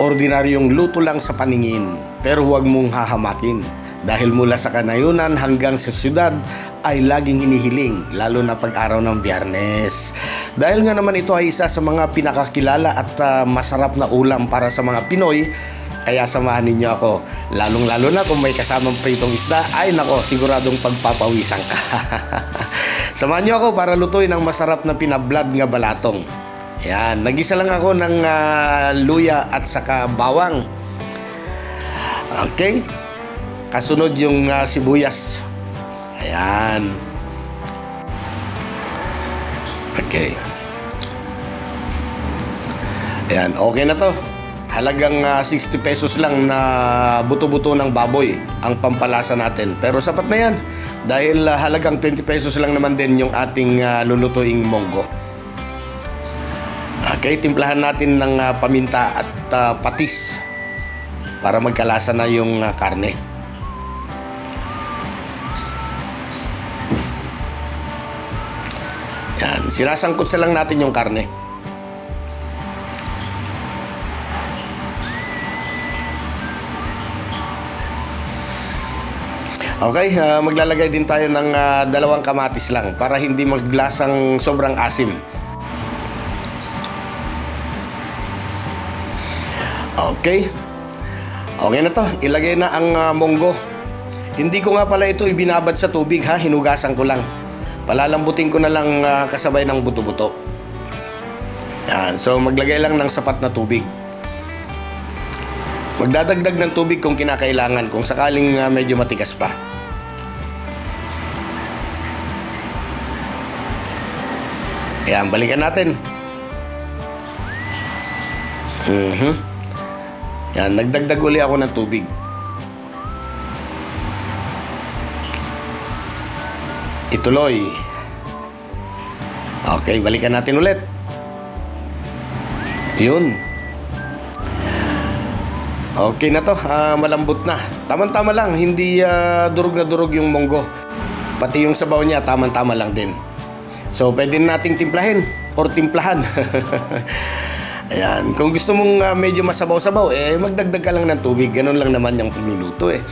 Ordinaryong luto lang sa paningin, pero huwag mong hahamakin. Dahil mula sa kanayunan hanggang sa syudad ay laging hinihiling, lalo na pag araw ng biyernes. Dahil nga naman ito ay isa sa mga pinakakilala at ah, masarap na ulam para sa mga Pinoy, kaya samahan ninyo ako. Lalong lalo na kung may kasamang pritong isda, ay nako, siguradong pagpapawisan ka. samahan nyo ako para lutuin ang masarap na pinablad nga balatong. Yan, nagisa lang ako ng ah, luya at saka bawang. Okay? Kasunod yung ah, sibuyas. Ayan. Okay. Ayan, okay na to. Halagang ah, 60 pesos lang na buto-buto ng baboy ang pampalasa natin. Pero sapat na yan. Dahil ah, halagang 20 pesos lang naman din yung ating ah, lulutuing monggo. Okay, timplahan natin ng ah, paminta at ah, patis para magkalasa na yung ah, karne. Yan, sinasangkot sa lang natin yung karne. Okay, ah, maglalagay din tayo ng ah, dalawang kamatis lang para hindi maglasang sobrang asim. Okay. Okay na to. Ilagay na ang ah, munggo. Hindi ko nga pala ito ibinabad sa tubig ha. Hinugasan ko lang. Palalambutin ko na lang ah, kasabay ng buto-buto. Yan. So maglagay lang ng sapat na tubig. Magdadagdag ng tubig kung kinakailangan kung sakaling ah, medyo matigas pa. Ayan, balikan natin. Mhm. Yan, nagdagdag uli ako ng tubig. Ituloy. Okay, balikan natin ulit. Yun. Okay na to, ah, malambot na. Tama-tama lang, hindi ah, durog na durog yung monggo. Pati yung sabaw niya, tama-tama lang din. So, pwede nating timplahin or timplahan. Ayan, kung gusto mong ah, medyo masabaw-sabaw, eh magdagdag ka lang ng tubig. Ganun lang naman yung pagluluto eh.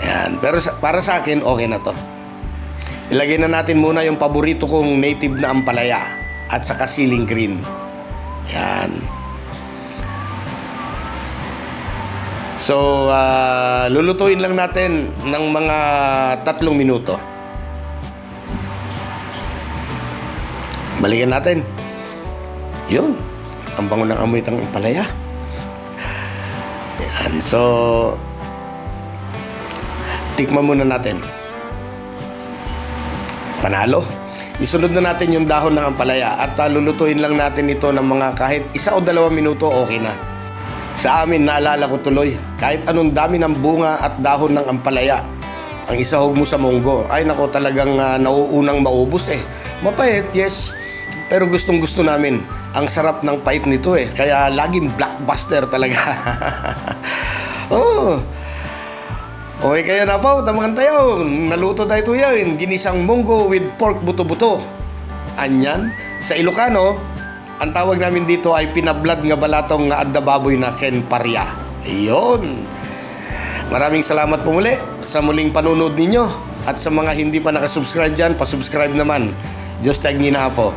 Ayan, pero sa- para sa akin, okay na to. Ilagay na natin muna yung paborito kong native na ampalaya at saka ceiling green. Yan. So, ah, lulutuin lang natin ng mga tatlong minuto. Balikan natin. Yun. Ang bango ng amoy ng ampalaya. Yan. So, tikman muna natin. Panalo. Isunod na natin yung dahon ng ampalaya at ah, lulutuin lang natin ito ng mga kahit isa o dalawang minuto okay na. Sa amin, naalala ko tuloy, kahit anong dami ng bunga at dahon ng ampalaya, ang isahog mo sa munggo, ay nako talagang ah, nauunang maubos eh. Mapait, yes, pero gustong gusto namin. Ang sarap ng pait nito eh, kaya laging blockbuster talaga. oh, Okay kayo na po, tamakan tayo. Naluto tayo ito yan. Ginisang munggo with pork buto-buto. Anyan, sa Ilocano, ang tawag namin dito ay pinablad nga balatong nga adda baboy na Ken Paria. Ayun. Maraming salamat po muli sa muling panunod ninyo. At sa mga hindi pa nakasubscribe dyan, pasubscribe naman. Diyos tag na po.